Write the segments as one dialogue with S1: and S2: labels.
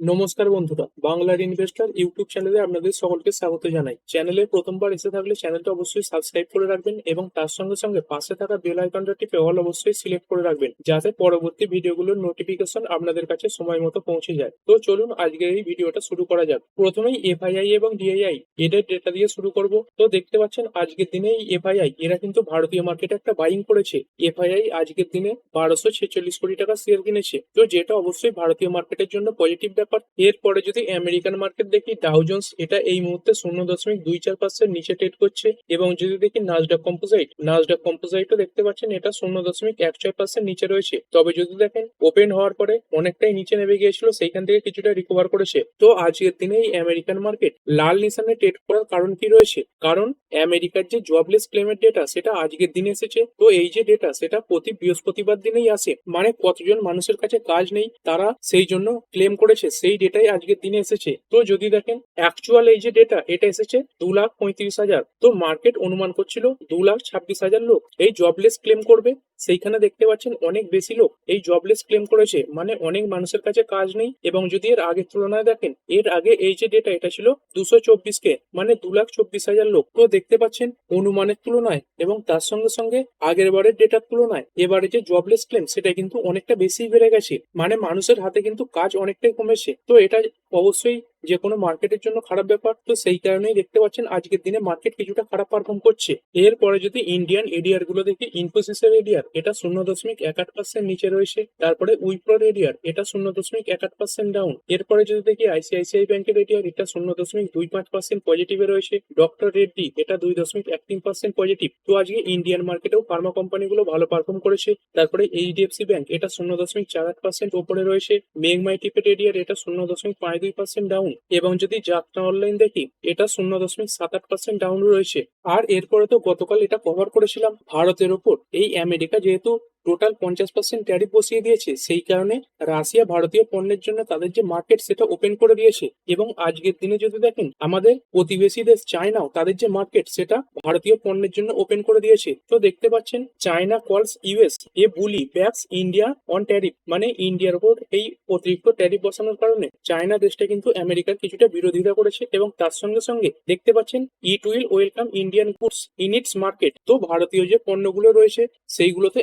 S1: নমস্কার বন্ধুরা, বাংলার ইনভেস্টর ইউটিউব চ্যানেলে আপনাদের সকলকে স্বাগত জানাই। চ্যানেলে প্রথমবার এসে থাকলে চ্যানেলটা অবশ্যই সাবস্ক্রাইব করে রাখবেন এবং তার সঙ্গে সঙ্গে পাশে থাকা বেল আইকনটা টিপে অল অবশ্যই সিলেক্ট করে রাখবেন, যাতে পরবর্তী ভিডিওগুলোর নোটিফিকেশন আপনাদের কাছে সময় মতো পৌঁছে যায়। তো চলুন আজকের এই ভিডিওটা শুরু করা যাক। প্রথমেই এফআইআই এবং ডিআইআই এদের ডেটা দিয়ে শুরু করব। তো দেখতে পাচ্ছেন, আজকের দিনে এই এফআইআই এরা কিন্তু ভারতীয় মার্কেটে একটা বাইং করেছে। এফআইআই আজকের দিনে বারোশো ছেচল্লিশ কোটি টাকা শেয়ার কিনেছে। তো যেটা অবশ্যই ভারতীয় মার্কেটের জন্য পজিটিভ ব্যাপার। এরপরে যদি আমেরিকান মার্কেট দেখি ডাউজন্স এটা এই মুহূর্তে শূন্য দশমিক দুই চার পার্সেন্ট নিচে ট্রেড করছে এবং যদি দেখি নাজডাক কম্পোজাইট নাজডাক কম্পোজাইটও দেখতে পাচ্ছেন এটা শূন্য দশমিক এক ছয় পার্সেন্ট নিচে রয়েছে। তবে যদি দেখেন ওপেন হওয়ার পরে অনেকটাই নিচে নেমে গিয়েছিল, সেইখান থেকে কিছুটা রিকভার করেছে। তো আজকের দিনে এই আমেরিকান মার্কেট লাল নিশানে ট্রেড করার কারণ কি রয়েছে? কারণ আমেরিকার যে জবলেস ক্লেমের ডেটা সেটা আজকের দিনে এসেছে। তো এই যে ডেটা সেটা প্রতি বৃহস্পতিবার দিনেই আসে। মানে কতজন মানুষের কাছে কাজ নেই, তারা সেই জন্য ক্লেম করেছে। সেই ডেটাই আজকের দিনে এসেছে। তো যদি দেখেন অ্যাকচুয়াল এই যে ডেটা এটা এসেছে দু লাখ পঁয়ত্রিশ হাজার। তো মার্কেট অনুমান করছিল দু লাখ ছাব্বিশ হাজার লোক। এই জবলেস ক্লেম করবে, সেইখানে দেখতে পাচ্ছেন অনেক বেশি লোক। এই জবলেস ক্লেম করেছে মানে অনেক মানুষের কাছে কাজ নেই। এবং যদি এর আগের তুলনায় দেখেন, এর আগে এই যে ডেটা এটা ছিল দুশো চব্বিশ কে মানে দু লাখ চব্বিশ হাজার লোক। তো দেখতে পাচ্ছেন অনুমানের তুলনায় এবং তার সঙ্গে সঙ্গে আগের বারের ডেটার তুলনায় এবারে যে জবলেস ক্লেম সেটা কিন্তু অনেকটা বেশি বেড়ে গেছে। মানে মানুষের হাতে কিন্তু কাজ অনেকটাই কমেছে। তো এটা অবশ্যই যে কোনো মার্কেটের জন্য খারাপ ব্যাপার, তো সেই কারণেই দেখতে পাচ্ছেন আজকের দিনে মার্কেট কিছুটা খারাপ পারফর্ম করছে। এরপরে যদি ইন্ডিয়ান এডিআরগুলো দেখি ইনফোসিসের এডিআর এটা শূন্য দশমিক এক আট পার্সেন্ট নিচে রয়েছে। তারপরে উইপ্রোর এডিআর এটা শূন্য দশমিক এক আট পার্সেন্ট ডাউন এরপরে যদি দেখি আইসিআইসিআই ব্যাংকের এডিআর এটা শূন্য দশমিক দুই পাঁচ পার্সেন্ট পজিটিভে রয়েছে। ডক্টর রেড্ডি এটা দুই দশমিক এক তিন পার্সেন্ট পজিটিভ তো আজকে ইন্ডিয়ান মার্কেটেও ফার্মা কোম্পানিগুলো ভালো পারফর্ম করেছে। তারপরে এইচডিএফসি ব্যাংক এটা শূন্য দশমিক চার আট পার্সেন্ট ওপরে রয়েছে। মেঘমাই টিপের এডিআর এটা শূন্য দশমিক পাঁচ দুই পার্সেন্ট ডাউন এবং যদি যাত্রা অনলাইন দেখি, এটা শূন্য দশমিক সাত আট পার্সেন্ট ডাউন রয়েছে। আর এরপরে তো গতকাল এটা কভার করেছিলাম ভারতের ওপর। এই আমেরিকা যেহেতু টোটাল পঞ্চাশ পার্সেন্ট ট্যারিফ বসিয়ে দিয়েছে। সেই কারণে রাশিয়া ভারতীয় পণ্যের জন্য তাদের যে মার্কেট সেটা ওপেন করে দিয়েছে। এবং আজকের দিনে যদি দেখেন, আমাদের প্রতিবেশী দেশ চায়নাও তাদের যে মার্কেট সেটা ভারতীয় পণ্যের জন্য ওপেন করে দিয়েছে। তো দেখতে পাচ্ছেন, China calls US a bully backs India on tariff মানে ইন্ডিয়ার উপর এই অতিরিক্ত ট্যারিফ বসানোর কারণে চায়না দেশটা কিন্তু আমেরিকার কিছুটা বিরোধিতা করেছে। এবং তার সঙ্গে সঙ্গে দেখতে পাচ্ছেন it will welcome Indian goods in its market তো ভারতীয় যে পণ্যগুলো রয়েছে, সেইগুলোতে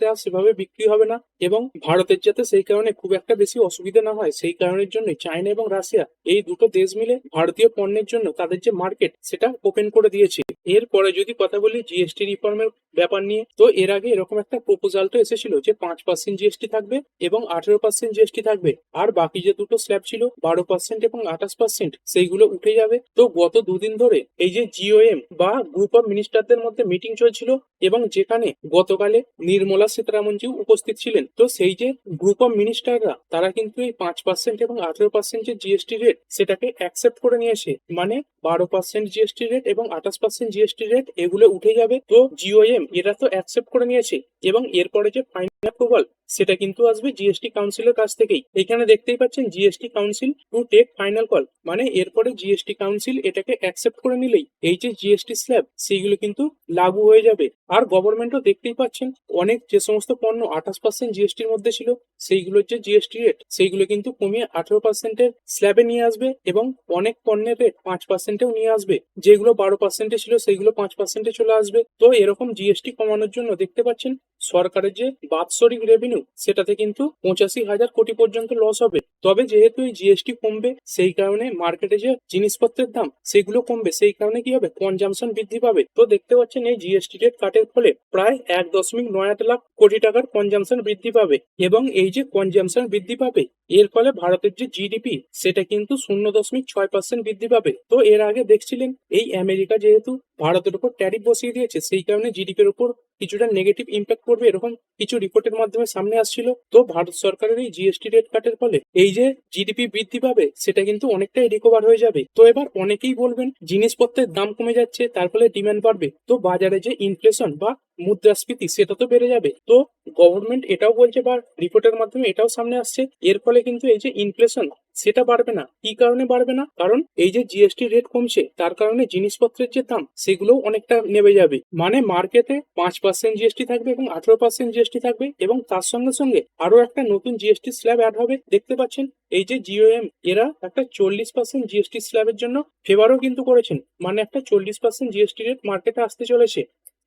S1: আমেরিকাতে আর সেভাবে বিক্রি হবে না এবং ভারতের যাতে সেই কারণে খুব একটা বেশি অসুবিধা না হয়, সেই কারণের জন্য চায়না এবং রাশিয়া এই দুটো দেশ মিলে ভারতীয় পণ্যের জন্য তাদের যে মার্কেট সেটা ওপেন করে দিয়েছে। এরপরে যদি কথা বলি জিএসটি রিফর্মের ব্যাপার নিয়ে, তো এর আগে এরকম একটা প্রপোজাল তো এসেছিল যে পাঁচ পার্সেন্ট জিএসটি থাকবে এবং আঠেরো পার্সেন্ট জিএসটি থাকবে। আর বাকি যে দুটো স্ল্যাব ছিল, বারো পার্সেন্ট এবং আঠাশ পার্সেন্ট সেইগুলো উঠে যাবে। তো গত দুদিন ধরে এই যে জিওএম বা গ্রুপ অফ মিনিস্টারদের মধ্যে মিটিং চলছিল এবং যেখানে গতকালে নির্মলা সীতারামনজিও উপস্থিত ছিলেন। তো সেই যে গ্রুপ অফ মিনিস্টাররা তারা কিন্তু এই পাঁচ পার্সেন্ট এবং আঠেরো পার্সেন্ট যে জিএসটি রেট সেটাকে অ্যাকসেপ্ট করে নিয়েছে মানে বারো পার্সেন্ট জিএসটি রেট এবং আঠাশ পার্সেন্ট জিএসটি রেট এগুলো উঠে যাবে। তো জিওএম এরা তো অ্যাকসেপ্ট করে নিয়েছে এবং এরপরে যে ফাইনাল অ্যাপ্রুভাল সেটা কিন্তু আসবে জিএসটি কাউন্সিলের কাছ থেকেই। এখানে দেখতেই পাচ্ছেন GST council to take final call মানে এরপরে জিএসটি কাউন্সিল এটাকে অ্যাকসেপ্ট করে নিলেই, এই যে জিএসটি স্ল্যাব সেইগুলো কিন্তু লাগু হয়ে যাবে। আর গভর্নমেন্টও দেখতেই পাচ্ছেন, অনেক যে সমস্ত পণ্য আঠাশ পার্সেন্ট জিএসটির মধ্যে ছিল, সেইগুলোর যে জিএসটি রেট সেইগুলো কিন্তু কমিয়ে আঠেরো পার্সেন্টের স্ল্যাবে নিয়ে আসবে এবং অনেক পণ্যের রেট পাঁচ পার্সেন্টেও নিয়ে আসবে। যেগুলো বারো পার্সেন্টে ছিল, সেইগুলো পাঁচ পার্সেন্টে চলে আসবে। তো এরকম জিএসটি কমানোর জন্য দেখতে পাচ্ছেন সরকারের যে বাৎসরিক রেভিনিউ সেটাতে কিন্তু পঁচাশি হাজার কোটি পর্যন্ত লস হবে। তবে যেহেতু এই জিএসটি কমবে, সেই কারণে মার্কেটে যে জিনিসপত্রের দাম, সেগুলো কমবে। সেই কারণে কি হবে? কনজামশন বৃদ্ধি পাবে। তো দেখতে পাচ্ছেন এই জিএসটি রেট কাটের ফলে প্রায় এক দশমিক নয় আট লাখ কোটি টাকার কনজামশন বৃদ্ধি পাবে। এবং এই যে কনজামশন বৃদ্ধি পাবে, এর ফলে ভারতের যে জিডিপি সেটা কিন্তু শূন্য দশমিক ছয় পার্সেন্ট বৃদ্ধি পাবে। তো এর আগে দেখছিলেন, এই আমেরিকা যেহেতু ভারতের উপর ট্যারিফ বসিয়ে দিয়েছে, সেই কারণে জিডিপির উপর কিছুটা নেগেটিভ ইম্প্যাক্ট করবে এরকম কিছু রিপোর্টের মাধ্যমে সামনে আসছিল। তো ভারত সরকারের এই জিএসটি রেট কাটের ফলে এই যে জিডিপি বৃদ্ধি পাবে, সেটা কিন্তু অনেকটাই রিকভার হয়ে যাবে। তো এবার অনেকেই বলবেন জিনিসপত্রের দাম কমে যাচ্ছে, তার ফলে ডিমান্ড বাড়বে। তো বাজারে যে ইনফ্লেশন বা মুদ্রাস্ফীতি, সেটা তো বেড়ে যাবে। তো গভর্নমেন্ট এটাও বলছে বা রিপোর্টের মাধ্যমে এটাও সামনে আসছে। এর ফলে কিন্তু এই যে ইনফ্লেশন সেটা বাড়বে না। কি কারণে বাড়বে না? কারণ এই যে জিএসটি রেট কমছে, তার কারণে জিনিসপত্রের যে দাম সেগুলো অনেকটা নেমে যাবে। মানে মার্কেটে পাঁচ পার্সেন্ট জিএসটি থাকবে এবং আঠারো পার্সেন্ট জিএসটি থাকবে এবং তার সঙ্গে সঙ্গে আরও একটা নতুন জিএসটি স্ল্যাব অ্যাড হবে। দেখতে পাচ্ছেন, এই যে জিওএম এরা একটা চল্লিশ পার্সেন্ট জিএসটি স্ল্যাবের জন্য ফেভারও কিন্তু করেছেন। মানে একটা চল্লিশ পার্সেন্ট জিএসটি রেট মার্কেটে আসতে চলেছে।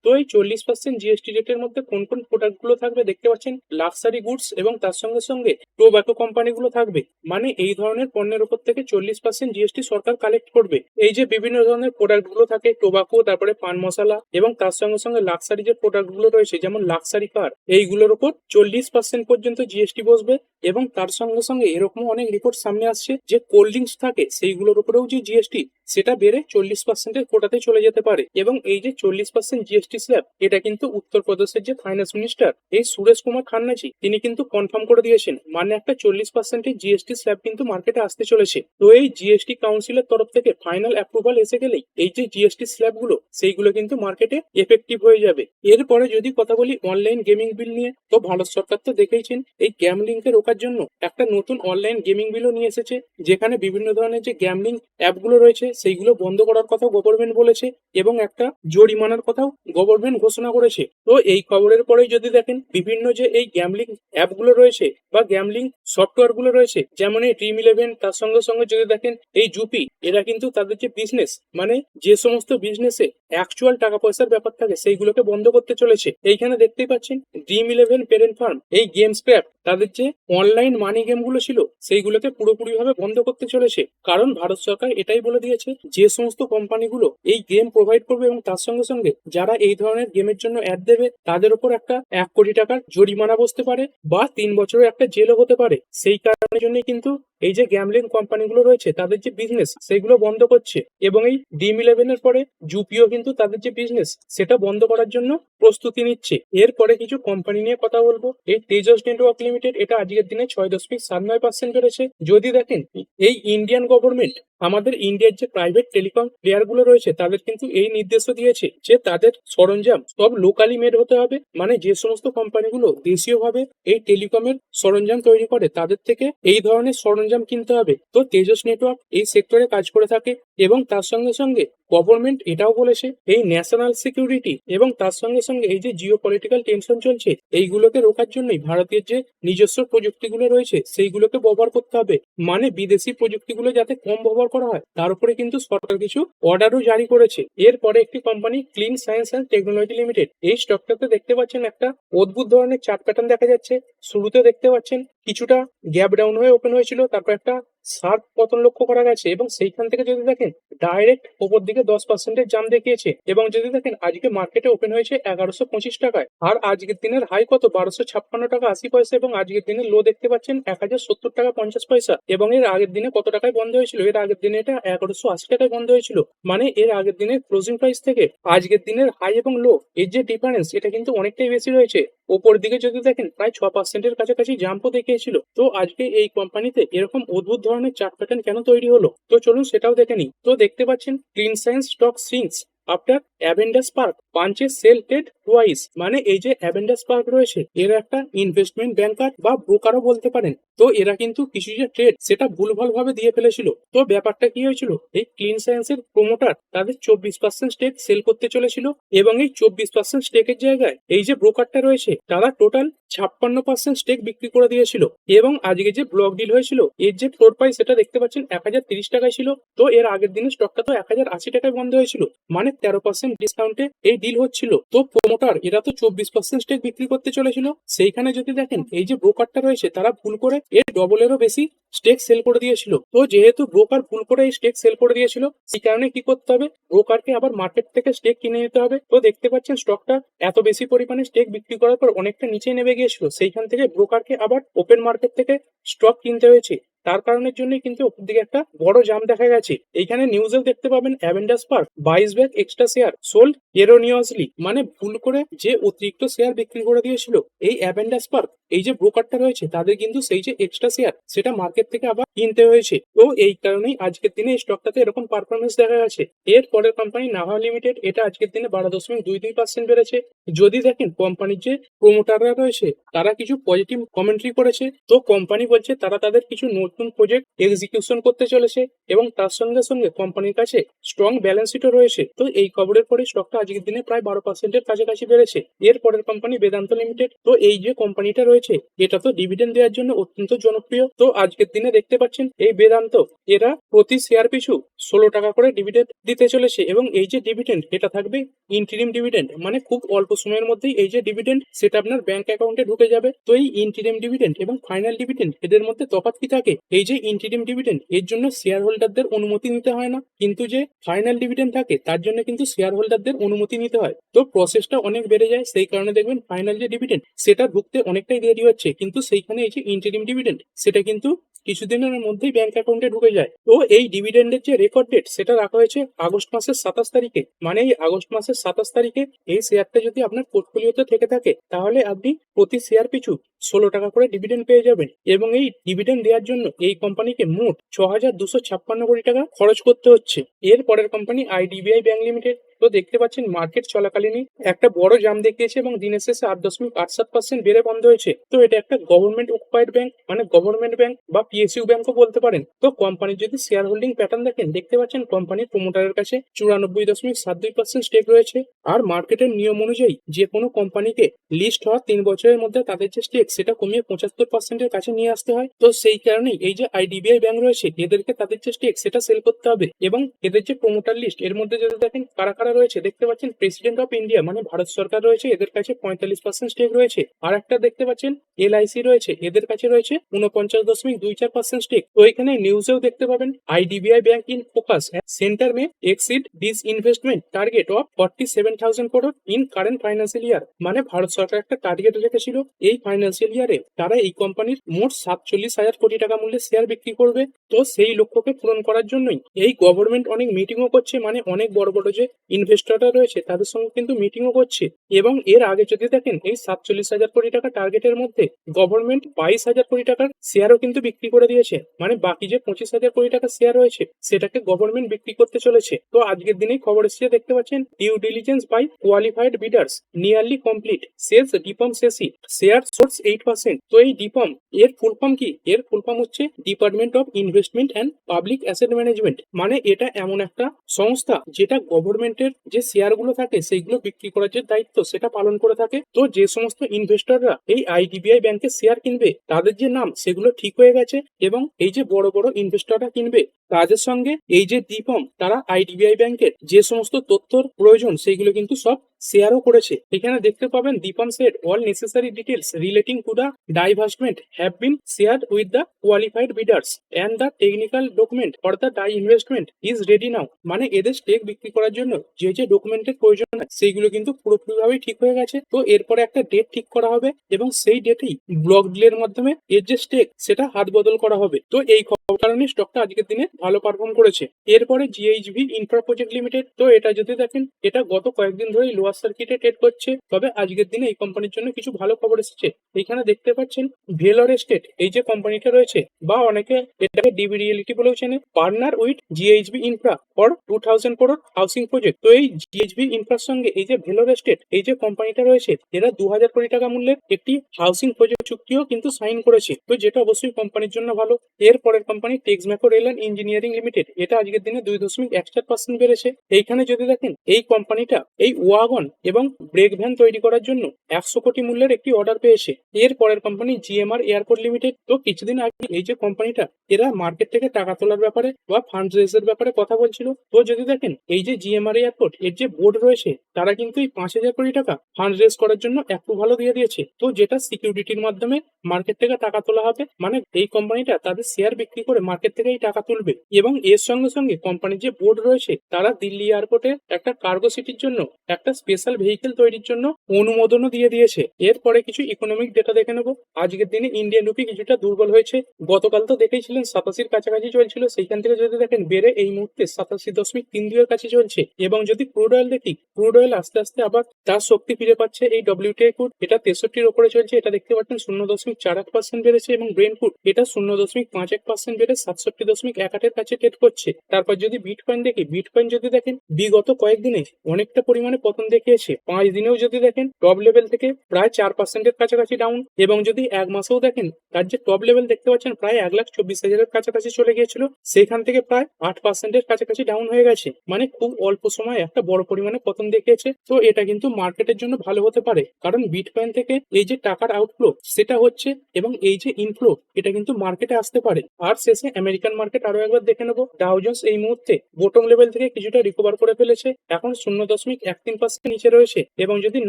S1: তো এই চল্লিশ পার্সেন্ট জিএসটি রেটের মধ্যে কোন কোন প্রোডাক্টগুলো থাকবে দেখতে পাচ্ছেন? লাক্সারি গুডস এবং তার সঙ্গে সঙ্গে টোব্যাকো কোম্পানিগুলো থাকবে। মানে এই ধরনের পণ্যের উপর থেকে চল্লিশ পার্সেন্ট জিএসটি সরকার কালেক্ট করবে। এই যে বিভিন্ন ধরনের প্রোডাক্টগুলো থাকে টোবাকো তারপরে পান মশলা এবং তার সঙ্গে সঙ্গে লাক্সারি যে প্রোডাক্টগুলো রয়েছে, যেমন লাক্সারি কার এইগুলোর উপর চল্লিশ পার্সেন্ট পর্যন্ত জিএসটি বসবে এবং তার সঙ্গে সঙ্গে এরকম অনেক রিপোর্ট সামনে আসছে যে কোল্ড ড্রিঙ্কস থাকে, সেইগুলোর উপরেও যে জিএসটি সেটা বেড়ে চল্লিশ পার্সেন্টের কোটাতে চলে যেতে পারে। এবং এই যে চল্লিশ পার্সেন্ট জিএসটি স্ল্যাব এটা কিন্তু উত্তরপ্রদেশের যে ফাইন্যান্স মিনিস্টার এই সুরেশ কুমার খান্নাজি তিনি কিন্তু কনফার্ম করে দিয়েছেন। মানে একটা চল্লিশ পার্সেন্টের জিএসটি স্ল্যাব কিন্তু মার্কেটে আসতে চলেছে। তো এই জিএসটি কাউন্সিলের তরফ থেকে ফাইনাল অ্যাপ্রুভাল এসে গেলেই, এই যে জিএসটি স্ল্যাবগুলো, সেইগুলো কিন্তু মার্কেটে এফেক্টিভ হয়ে যাবে। এরপরে যদি কথা বলি অনলাইন গেমিং বিল নিয়ে, তো ভারত সরকার তো দেখেইছেন, এই গ্যামলিং কে রোকার জন্য একটা নতুন অনলাইন গেমিং বিলও নিয়ে এসেছে, যেখানে বিভিন্ন ধরনের যে গ্যামলিং অ্যাপগুলো রয়েছে সেইগুলো বন্ধ করার কথাও গভর্নমেন্ট বলেছে এবং একটা জরিমানার কথাও গভর্নমেন্ট ঘোষণা করেছে। তো এই খবরের পরেই যদি দেখেন, বিভিন্ন যে এই গ্যামলিং অ্যাপগুলো রয়েছে বা গ্যামলিং সফটওয়্যারগুলো রয়েছে, যেমন এই ড্রিম ইলেভেন তার সঙ্গে সঙ্গে যদি দেখেন, এই জুপি এরা কিন্তু তাদের যে বিজনেস মানে যে সমস্ত বিজনেসে অ্যাকচুয়াল টাকা পয়সার ব্যাপার থাকে, সেইগুলোকে বন্ধ করতে চলেছে। এইখানে দেখতেই পাচ্ছেন ড্রিম ইলেভেন পেরেন্ট ফার্ম এই গেমস ক্র্যাপ তাদের যে অনলাইন মানি গেমগুলো ছিল, সেইগুলোকে পুরোপুরিভাবে বন্ধ করতে চলেছে। কারণ ভারত সরকার এটাই বলে দিয়েছে যে সমস্ত কোম্পানিগুলো এই গেম প্রোভাইড করবে এবং তার সঙ্গে সঙ্গে যারা এই ধরনের গেমের জন্য অ্যাড দেবে, তাদের উপর একটা এক কোটি টাকার জরিমানা বসতে পারে বা তিন বছরের একটা জেলও হতে পারে। সেই কারণের জন্য কিন্তু এই যে গ্যামলিং কোম্পানিগুলো রয়েছে, তাদের যে বিজনেস সেগুলো বন্ধ করছে এবং এই ডিম ইলেভেনের পরে জুপিও কিন্তু তাদের যে বিজনেস সেটা বন্ধ করার জন্য প্রস্তুতি নিচ্ছে। এরপরে কিছু কোম্পানি নিয়ে কথা বলব। এই তেজস নেটওয়ার্ক লিমিটেড এটা আজকের দিনে ছয় দশমিক সাত নয় পার্সেন্ট বেড়েছে যদি দেখেন, এই ইন্ডিয়ান গভর্নমেন্ট আমাদের ইন্ডিয়ার যে প্রাইভেট টেলিকম প্লেয়ারগুলো রয়েছে, তাদের কিন্তু এই নির্দেশও দিয়েছে যে তাদের সরঞ্জাম সব লোকালি মেড হতে হবে। মানে যে সমস্ত কোম্পানিগুলো দেশীয়ভাবে এই টেলিকমের সরঞ্জাম তৈরি করে, তাদের থেকে এই ধরনের সরঞ্জাম কিনতে হবে। তো তেজস নেটওয়ার্ক এই সেক্টরে কাজ করে থাকে এবং তার সঙ্গে সঙ্গে গভর্নমেন্ট এটাও বলেছে, এই ন্যাশনাল সিকিউরিটি এবং তার সঙ্গে সঙ্গে এই যে জিও পলিটিক্যাল টেনশন চলছে, এইগুলোকে রোখার জন্যই ভারতের যে নিজস্ব প্রযুক্তিগুলো রয়েছে, সেইগুলোকে ব্যবহার করতে হবে। মানে বিদেশি প্রযুক্তিগুলো যাতে কম ব্যবহার করা হয়, তার উপরে কিন্তু সরকার কিছু অর্ডারও জারি করেছে। এরপরে একটি company Clean Science and Technology Limited এই স্টকটাতে দেখতে পাচ্ছেন একটা অদ্ভুত ধরনের চার্ট প্যাটার্ন দেখা যাচ্ছে। শুরুতে দেখতে পাচ্ছেন, কিছুটা গ্যাপ ডাউন হয়ে ওপেন হয়েছিল, তারপর একটা শার্প পতন লক্ষ্য করা গেছে এবং সেইখান থেকে যদি দেখেন ডাইরেক্ট ওপর দিকে দশ পার্সেন্টের জাম দেখিয়েছে এবং যদি দেখেন, আজকে মার্কেটে ওপেন হয়েছে এগারোশো পঁচিশ টাকায়। আর আজকের দিনের হাই কত? বারোশো ছাপ্পান্ন টাকা আশি পয়সা এবং আজকের দিনে লো দেখতে পাচ্ছেন এক হাজার সত্তর টাকা পঞ্চাশ পয়সা এবং এর আগের দিনে কত টাকায় বন্ধ হয়েছিল? এর আগের দিনে এটা এগারোশো আশি টাকায় বন্ধ হয়েছিল। মানে এর আগের দিনের ক্লোজিং প্রাইস থেকে আজকের দিনের হাই এবং লো এর যে ডিফারেন্স এটা কিন্তু অনেকটাই বেশি রয়েছে। ওপর দিকে যদি দেখেন, প্রায় ছ পার্সেন্টের কাছাকাছি জাম্পও দেখিয়েছিল। তো আজকে এই কোম্পানিতে এরকম অদ্ভুত ধরনের চার্ট প্যাটার্ন কেন তৈরি হলো? তো চলুন সেটাও দেখে নিই। তো দেখতে পাচ্ছেন Clean Science stock sinks after Avendus Park পাঞ্চে sell টেড টুয়াইস মানে এই যে অ্যাভেন্ডাস পার্ক রয়েছে, এরা একটা ইনভেস্টমেন্ট ব্যাংকার বা ব্রোকারও বলতে পারেন। তো এরা কিন্তু কিছু যে ট্রেড সেটা ভুলভাল ভাবে দিয়ে ফেলেছিল। তো ব্যাপারটা কি হয়েছিল? এই ক্লিন সায়েন্সের প্রমোটার তাদের চব্বিশ পার্সেন্ট স্টেক সেল করতে চলেছিল এবং এই চব্বিশ পার্সেন্ট স্টেকের জায়গায় এই যে ব্রোকারটা রয়েছে, তারা টোটাল ছাপ্পান্ন পার্সেন্ট স্টেক বিক্রি করে দিয়েছিল। এবং আজকে যে ব্লক ডিল হয়েছিল এর যে ফ্লোর প্রাইস সেটা দেখতে পাচ্ছেন এক হাজার তিরিশ টাকায় ছিল। তো এর আগের দিনে স্টকটা তো এক হাজার আশি টাকায় বন্ধ হয়েছিল। মানে তেরো পার্সেন্ট ডিসকাউন্টে এই ডিল হচ্ছিল। তো প্রমোটার এরা তো চব্বিশ পার্সেন্ট স্টেক বিক্রি করতে চলেছিল। সেইখানে যদি দেখেন, এই যে ব্রোকারটা রয়েছে, তারা ভুল করে এর ডবলেরও বেশি স্টেক সেল করে দিয়েছিল। তো যেহেতু ব্রোকার ভুল করে এই স্টেক সেল করে দিয়েছিল, সেই কারণে কি করতে হবে? ব্রোকারকে আবার মার্কেট থেকে স্টেক কিনে নিতে হবে। তো দেখতে পাচ্ছেন স্টকটা এত বেশি পরিমাণে স্টেক বিক্রি করার পর অনেকটা নিচে নেমে গিয়েছিল। সেইখান থেকে ব্রোকারকে আবার ওপেন মার্কেট থেকে স্টক কিনতে হয়েছে। তার কারণের জন্যই কিন্তু ওপর দিকে একটা বড় জাম দেখা গেছে। এইখানে নিউজেও দেখতে পাবেন অ্যাভেন্ডাস পার্ক বাইশ bag extra share sold erroneously মানে ভুল করে যে অতিরিক্ত শেয়ার বিক্রি করে দিয়েছিল, এই অ্যাভেন্ডাস পার্ক এই যে ব্রোকারটা রয়েছে, তাদের কিন্তু সেই যে এক্সট্রা শেয়ার সেটা মার্কেট থেকে আবার কিনতে হয়েছে। তো এই কারণেই আজকের দিনে স্টকটাতে এরকম পারফরমেন্স দেখা গেছে। এর পরের কোম্পানি নাভা লিমিটেড এটা আজকের দিনে বারো দশমিক দুই দুই পার্সেন্ট বেড়েছে। যদি দেখেন কোম্পানির যে প্রোমোটাররা রয়েছে, তারা কিছু পজিটিভ কমেন্ট্রি করেছে। তো কোম্পানি বলছে তারা তাদের কিছু নতুন প্রজেক্ট এক্সিকিউশন করতে চলেছে এবং তার সঙ্গে সঙ্গে কোম্পানির কাছে স্ট্রং ব্যালেন্স শিটও রয়েছে। তো এই খবরের পরে স্টকটা আজকের দিনে প্রায় বারো পার্সেন্টের কাছাকাছি বেড়েছে। এর পরের কোম্পানি বেদান্ত লিমিটেড তো এই যে কোম্পানিটা রয়েছে, এটা তো ডিভিডেন্ড দেওয়ার জন্য অত্যন্ত জনপ্রিয়। তো আজকের দিনে দেখতে পাচ্ছেন, এই বেদান্ত, এরা প্রতি শেয়ার পিছু ষোলো টাকা করে ডিভিডেন্ড দিতে চলেছে এবং এই যে ডিভিডেন্ড এটা থাকবে ইন্টিরিম ডিভিডেন্ড মানে খুব অল্প সময়ের মধ্যেই এই যে ডিভিডেন্ড সেটা আপনার ব্যাংক অ্যাকাউন্টে ঢুকে যাবে। তো এই ইন্টিরিম ডিভিডেন্ড এবং ফাইনাল ডিভিডেন্ড এদের মধ্যে তফাৎ কি থাকে? এই যে ইন্টিরিম ডিভিডেন্ড এর জন্য শেয়ার হোল্ডারদের অনুমতি নিতে হয় না। কিন্তু যে ফাইনাল ডিভিডেন্ড থাকে, তার জন্য কিন্তু শেয়ার হোল্ডারদের অনুমতি নিতে হয়। তো প্রসেসটা অনেক বেড়ে যায়, সেই কারণে দেখবেন ফাইনাল যে ডিভিডেন্ড সেটা ঢুকতে অনেকটাই দেরি হচ্ছে। কিন্তু সেইখানে এই যে ইন্টিরিম ডিভিডেন্ড সেটা কিন্তু কিছুদিনের মধ্যেই ব্যাংক অ্যাকাউন্টে ঢুকে যায়। তো এই ডিভিডেন্ডের যে রেকর্ড ডেট সেটা রাখা হয়েছে আগস্ট মাসের সাতাশ তারিখে। মানে এই আগস্ট মাসের সাতাশ তারিখে এই শেয়ারটা যদি আপনার পোর্টফোলিওতে থেকে থাকে, তাহলে আপনি প্রতি শেয়ার পিছু ষোলো টাকা করে ডিভিডেন্ড পেয়ে যাবেন। এবং এই ডিভিডেন্ড দেওয়ার জন্য এই কোম্পানিকে মোট ছ হাজার দুশো ছাপ্পান্ন কোটি টাকা খরচ করতে হচ্ছে। এর পরের কোম্পানি আইডিবিআই ব্যাংক লিমিটেড তো দেখতে পাচ্ছেন মার্কেট চলাকালীনই একটা বড় জাম দেখিয়েছে এবং দিনের শেষে আট দশমিক আট সাত পার্সেন্ট বেড়ে বন্ধ হয়েছে। তো এটা একটা গভর্নমেন্ট অকুপাইড ব্যাংক মানে গভর্নমেন্ট ব্যাংক বা পিএসইউ ব্যাংকও বলতে পারেন। তো কোম্পানির যদি শেয়ার হোল্ডিং প্যাটার্ন দেখেন, দেখতে পাচ্ছেন কোম্পানির প্রমোটারের কাছে চুরানব্বই দশমিক সাত দুই পার্সেন্ট স্টেক রয়েছে। আর মার্কেটের নিয়ম অনুযায়ী যে কোনো কোম্পানিকে লিস্ট হওয়ার তিন বছরের মধ্যে তাদের যে স্টেক সেটা কমিয়ে পঁচাত্তর পার্সেন্টের কাছে নিয়ে আসতে হয়। তো সেই কারণেই এই যে আইডিবিআই ব্যাংক রয়েছে, এদেরকে তাদের যে স্টেক সেটা সেল করতে হবে। এবং এদের যে প্রমোটার লিস্ট এর মধ্যে যদি দেখেন কারা কারা রয়েছে, দেখতে পাচ্ছেন প্রেসিডেন্ট অফ ইন্ডিয়া মানে ভারত সরকার রয়েছে, এদের কাছে পঁয়তাল্লিশ পার্সেন্ট স্টেক রয়েছে। আর একটা দেখতে পাচ্ছেন এলআইসি রয়েছে, এদের কাছে রয়েছে উনপঞ্চাশ দশমিক দুই চার পার্সেন্ট স্টেক তো এখানে নিউজেও দেখতে পাবেন IDBI bank in focus centre may exceed disinvestment target of forty seven thousand crore in current financial year মানে ভারত সরকার একটা টার্গেট রেখেছিল, এই ফাইন্যান্সিয়াল ইয়ারে তারা এই কোম্পানির মোট সাতচল্লিশ হাজার কোটি টাকা মূল্যের শেয়ার বিক্রি করবে, তো সেই লক্ষ্যকে পূরণ করার জন্যই। এই গভর্নমেন্ট অনেক মিটিংও করছে মানে অনেক বড় বড় যে ইনভেস্টররা রয়েছে, তাদের সঙ্গে কিন্তু মিটিংও করছে। এবং এর আগে যদি দেখেন, এই সাতচল্লিশ হাজার কোটি টাকা টার্গেটের মধ্যে গভর্নমেন্ট বাইশ হাজার কোটি টাকার শেয়ারও কিন্তু বিক্রি করে দিয়েছে। মানে বাকি যে পঁচিশ হাজার কোটি টাকা শেয়ার রয়েছে, সেটাকে গভর্নমেন্ট বিক্রি করতে চলেছে। তো আজকের দিনেই খবর এসেছে, দেখতে পাচ্ছেন due diligence by qualified bidders nearly complete sales DIPAM শেষি শেয়ার সোর্স এইট পার্সেন্ট তো এই ডিপম এর ফুল ফর্ম কি? এর ফুল ফর্ম হচ্ছে department of investment and public asset management মানে এটা এমন একটা সংস্থা, যেটা গভর্নমেন্টের যে শেয়ারগুলো থাকে, সেইগুলো বিক্রি করার যে দায়িত্ব, সেটা পালন করে থাকে। তো যে সমস্ত ইনভেস্টররা এই আইডিবিআই ব্যাংকের শেয়ার কিনবে, তাদের যে নাম, সেগুলো ঠিক হয়ে গেছে এবং এই যে বড় বড় ইনভেস্টররা কিনবে, তাদের সঙ্গে এই যে দীপম তারা আইডিবিআই ব্যাংকের যে সমস্ত তথ্যর প্রয়োজন সেইগুলো কিন্তু সব শেয়ারও করেছে। এখানে দেখতে পাবেন DIPAM said all necessary details relating to the divestment have been share with the qualified bidders and the technical document for the disinvestment is ready now মানে এদের স্টেক বিক্রি করার জন্য যে যে ডকুমেন্টের প্রয়োজন হয়, সেইগুলো কিন্তু পুরোপুরিভাবেই ঠিক হয়ে গেছে। তো এরপরে একটা ডেট ঠিক করা হবে এবং সেই ডেটেই ব্লক ডিলের মাধ্যমে এর যে স্টেক সেটা হাত বদল করা হবে। তো এই কারণে স্টকটা আজকের দিনে ভালো পারফর্ম করেছে। এরপরে জিএইচভি ইনফ্রা প্রজেক্ট লিমিটেড তো এটা যদি দেখেন, এটা গত কয়েকদিন ধরেই লোয়ার সার্কিটে ট্রেড করছে। তবে আজকের দিনে এই কোম্পানির জন্য কিছু ভালো খবর এসেছে। এখানে দেখতে পাচ্ছেন ভেলর এস্টেট এই যে কোম্পানিটা রয়েছে, বা অনেকে এটাকে ডিবি রিয়েলিটি বলেও চেনে partner with GHV infra for two thousand crore housing project তো এই জিএইচবি ইনফ্রার সঙ্গে এই যে ভেলর এস্টেট এই যে কোম্পানিটা রয়েছে, এরা দু হাজার কোটি টাকা মূল্যের একটি হাউসিং প্রজেক্ট চুক্তিও কিন্তু সাইন করেছে। তো যেটা অবশ্যই কোম্পানির জন্য ভালো। এর পরের company Texmaco rail and engineering limited এটা আজকের দিনে দুই দশমিক এক চার পার্সেন্ট বেড়েছে। এইখানে যদি দেখেন, এই কোম্পানিটা এই ওয়াগন এবং ব্রেক ভ্যান তৈরি করার জন্য একশো কোটি মূল্যের একটি অর্ডার পেয়েছে। এর পরের কোম্পানি জিএমআর এয়ারপোর্ট লিমিটেড তো কিছুদিন আগে এই যে কোম্পানিটা এরা মার্কেট থেকে টাকা তোলার ব্যাপারে বা ফান্ড রেজের ব্যাপারে কথা বলছিল। তো যদি দেখেন, এই যে জিএমআর এয়ারপোর্ট এর যে বোর্ড রয়েছে, তারা কিন্তু এই পাঁচ হাজার কোটি টাকা ফান্ড রেজ করার জন্য একটু ভালো দিয়ে দিয়েছে। তো যেটা সিকিউরিটির মাধ্যমে মার্কেট থেকে টাকা তোলা হবে মানে এই কোম্পানিটা তাদের শেয়ার বিক্রি করে মার্কেট থেকে এই টাকা তুলবে। এবং এর সঙ্গে সঙ্গে কোম্পানির যে বোর্ড রয়েছে, তারা দিল্লি এয়ারপোর্টে একটা কার্গো সিটির জন্য একটা স্পেশাল ভেহিকেল তৈরির জন্য অনুমোদনও দিয়ে দিয়েছে। এরপরে কিছু ইকোনমিক ডেটা দেখে নেব। আজকের দিনে ইন্ডিয়ান রুপি কিছুটা দুর্বল হয়েছে। গতকাল তো দেখেইছিলেন, সাতাশির কাছাকাছি চলছিল। সেইখান থেকে যদি দেখেন, বেড়ে এই মুহূর্তে সাতাশি দশমিক তিন দুইয়ের কাছে চলছে। এবং যদি ক্রুড অয়েল দেখি ক্রুড অয়েল আস্তে আস্তে আবার তার শক্তি ফিরে পাচ্ছে। এই ডব্লিউটিআই ফুড এটা তেষট্টির ওপরে চলছে। এটা দেখতে পাচ্ছেন, শূন্য দশমিক চার এক পার্সেন্ট বেড়েছে। এবং ব্রেন ফুড এটা শূন্য দশমিক পাঁচ এক পার্সেন্ট বেড়ে সাতষট্টি দশমিক এক আটের কাছে ট্রেড করছে। তারপর যদি বিট বিটকয়েন দেখি বিট বিটকয়েন যদি দেখেন, বিগত কয়েকদিনে অনেকটা পরিমাণে পতন দেখিয়েছে, পাঁচ দিনেও যদি দেখেন টপ লেভেল থেকে প্রায় চার পার্সেন্টের কাছাকাছি ডাউন এবং যদি এক মাসেও দেখেন, তার যে টপ লেভেল দেখতে পাচ্ছেন, প্রায় এক লাখ চব্বিশ হাজারের কাছাকাছি চলে গিয়েছিল। সেখান থেকে প্রায় আট পার্সেন্টের কাছাকাছি ডাউন হয়ে গেছে। মানে খুব অল্প সময় একটা বড় পরিমাণে পতন দেখিয়েছে। তো এটা কিন্তু মার্কেটের জন্য ভালো হতে পারে। কারণ বিটকয়েন থেকে এই যে টাকার আউটফ্লো সেটা হচ্ছে এবং এই যে ইনফ্লো এটা কিন্তু মার্কেটে আসতে পারে। আর শেষে আমেরিকান মার্কেট আরও একবার দেখে নেব। ডাউজন্স এই মুহূর্তে বোটম লেভেল থেকে কিছুটা রিকভার করে ফেলেছে। এখন শূন্য দশমিক এক তিন পার্সেন্ট নিচে রয়েছে এবং যদি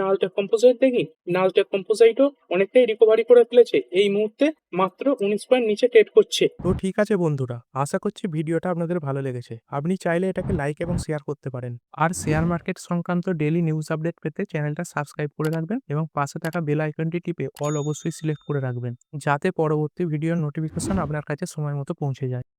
S1: নালটেক কম্পোজাইট দেখি নালটেক কম্পোজাইটও অনেকটাই রিকভারি করে ফেলেছে। এই মুহূর্তে মাত্র উনিশ পয়েন্ট নিচে ট্রেড করছে।
S2: তো ঠিক আছে বন্ধুরা, আশা করছি ভিডিওটা আপনাদের ভালো লেগেছে। আপনি চাইলে এটাকে লাইক এবং শেয়ার করতে পারেন। আর শেয়ার মার্কেট সংক্রান্ত ডেলি নিউজ আপডেট পেতে চ্যানেলটা সাবস্ক্রাইব করে রাখবেন এবং পাশে থাকা বেল আইকনটি টিপে অল অবশ্যই সিলেক্ট করে রাখবেন, যাতে পরবর্তী ভিডিওর নোটিফিকেশন আপনার কাছে সময় মতো পৌঁছে যায়।